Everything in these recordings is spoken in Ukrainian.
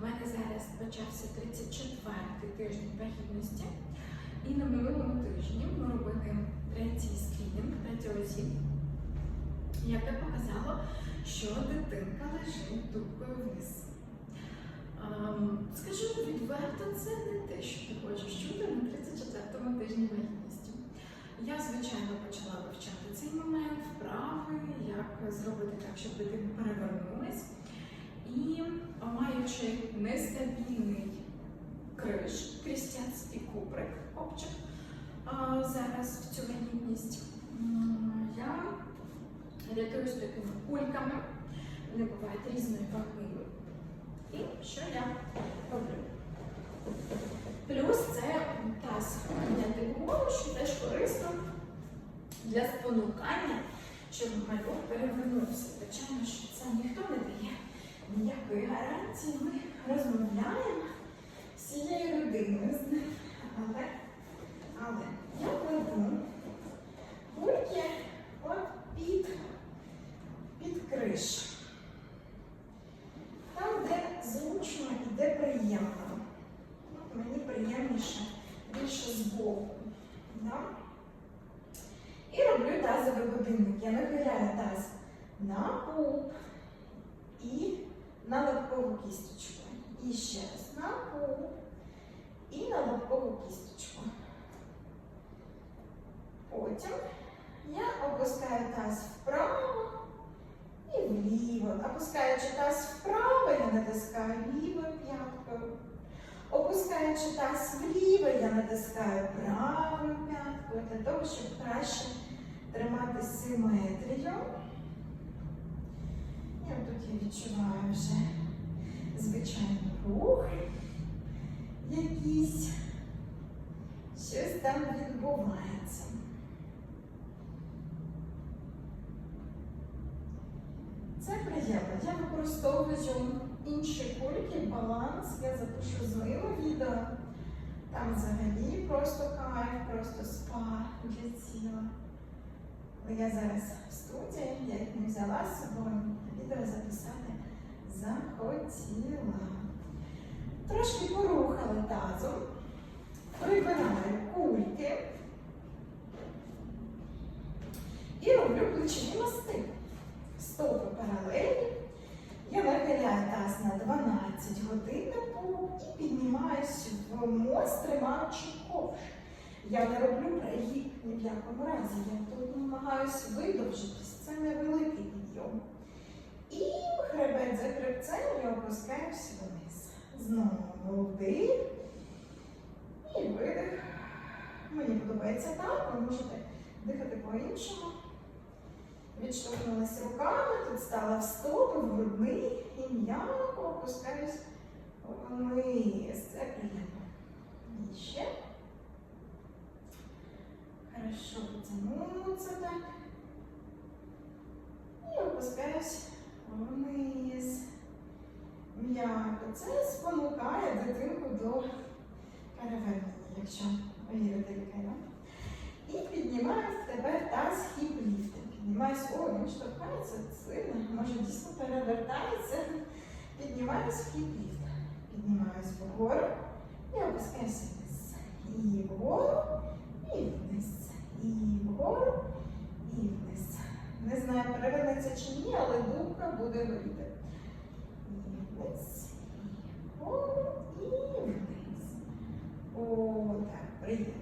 в мене зараз почався 34-й тиждень вагітності. І на минулому тижні ми робили третій скрінінг, третій ОЗІ, яке показало, що дитинка лежить дубкою вниз. Ем, Скажу відверто, це не те, що ти хочеш чути на 34-му тижні вагітності. Я, звичайно, почала вивчати цей момент, вправи, як зробити так, щоб дитина перевернулась. І маючи нестабільний криш, крістянський кубрик, обчик, зараз в цю вагітність, я рятуюсь такими кульками, вони бувають різної ваги. І що я роблю? Плюс це таз підняти голову, що теж корисно для спонукання, щоб малюк перевернувся. Звичайно, що це ніхто не дає ніякої гарантії. Ми розмовляємо з цією з ним. Але, але я кладу кульки от під, під кришу. Там, де зручно і де приємно. От мені приємніше більше збоку. Да? І роблю тазовий годинник. Я нахиляю таз на пуп і на лобкову кісточку. І ще раз на пуп і на лобкову кісточку. Потім я опускаю таз вправо і вліво. Опускаючи таз вправо, я натискаю лівою п'яткою. Опускаючи таз вліво, я натискаю правою п'яткою для того, щоб краще тримати симетрію. Я відчуваю вже звичайний рух якийсь. Щось там відбувається. Це приємно. Я використовую інші кульки, баланс. Я запишу з ними відео. Там взагалі просто кайф, просто спа для тіла. Я зараз в студії, я їх не взяла з собою, відео записати захотіла. Трошки порухали тазом, прибираю кульки і роблю плечові мости. Стопи паралельні. Я нахиляю таз на 12 годин і піднімаюсь в мост, тримаючи ковш. Я не роблю прогиб ні в якому разі. Я тут намагаюся видовжитись. Це невеликий підйом. І хребет за хребцем я опускаюся вниз. Знову вдих і видих. Мені подобається так, ви можете дихати по-іншому. Відштовхнулася руками, тут стала в стопи, в грудний і м'яко опускаюсь вниз. Це приємно. І ще. Хорошо потягнуться так. І опускаюсь вниз. М'яко. Це спонукає дитинку до перевернення, якщо вірити лікарям. І піднімаю тепер таз хіп-ліфтинг. Піднімаюсь, о, він штовхається сильно, може дійсно перевертається. Піднімаюсь в хіп-ліфт. Піднімаюсь вгору і опускаюся перевернеться чи ні, але дубка буде горіти. І вниз. О, так, приємно.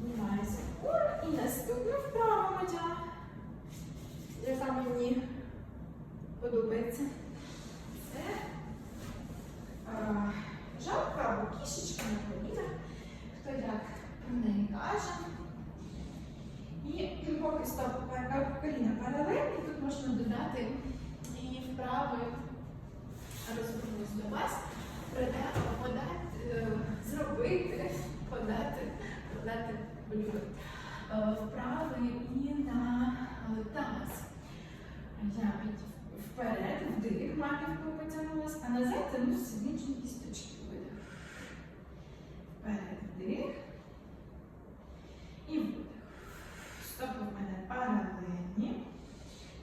Піднімаюся вгору і наступна вправа моя, яка мені подобається. Це жабка або кішечка на колінах, хто як про неї каже. Поки стоп коліна паралельні, тут можна додати і вправи розвернусь до вас, подати, е, зробити, подати, подати блюдо. Е, Вправи і на е, таз. Я вперед, вдих, маківкою потягнулась, а назад тяну сідничні кісточки. Видих. Вперед, вдих. І видих. Стопи в мене паралельні.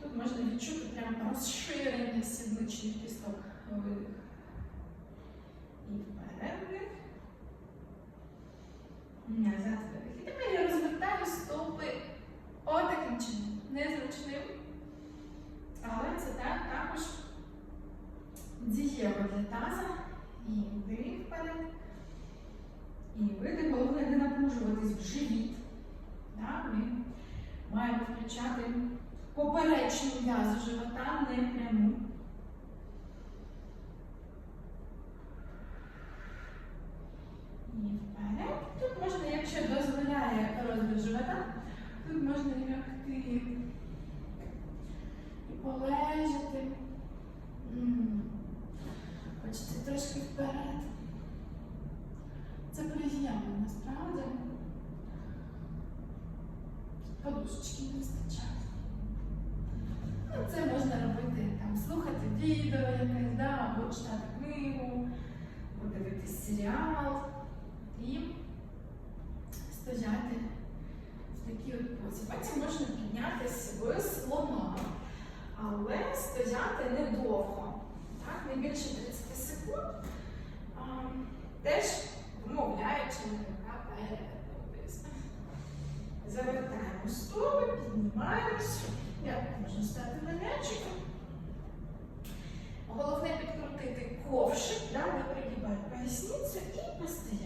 Тут можна відчути прям розширення сідничних кісток. Видих. І вперед. Назад видих. І тепер я розвертаю стопи отаким чином. Незручним. Але це так, також дієво для таза. І вдих вперед. І видих. Головне не напружуватись в живіт. Так, ми включати поперечну в'язу живота, не пряму. І вперед. Тут можна, якщо дозволяє розмір живота, тут можна лягти і полежати. М. Хочеться трошки вперед. Це приємно насправді. Подушечки не вистачає. Ну, це можна робити там, слухати відео якесь, да, або читати книгу, або дивитись серіал і стояти в такій от позі. Потім можна піднятися в слона, але стояти недовго, так, не більше 30 секунд. А, теж вмовляючи на рука перед Завертаємо стопи, піднімаємось. Як можна стати на м'ячиком. Головне підкрутити ковшик, да, мы пригибаем поясницу и постоять.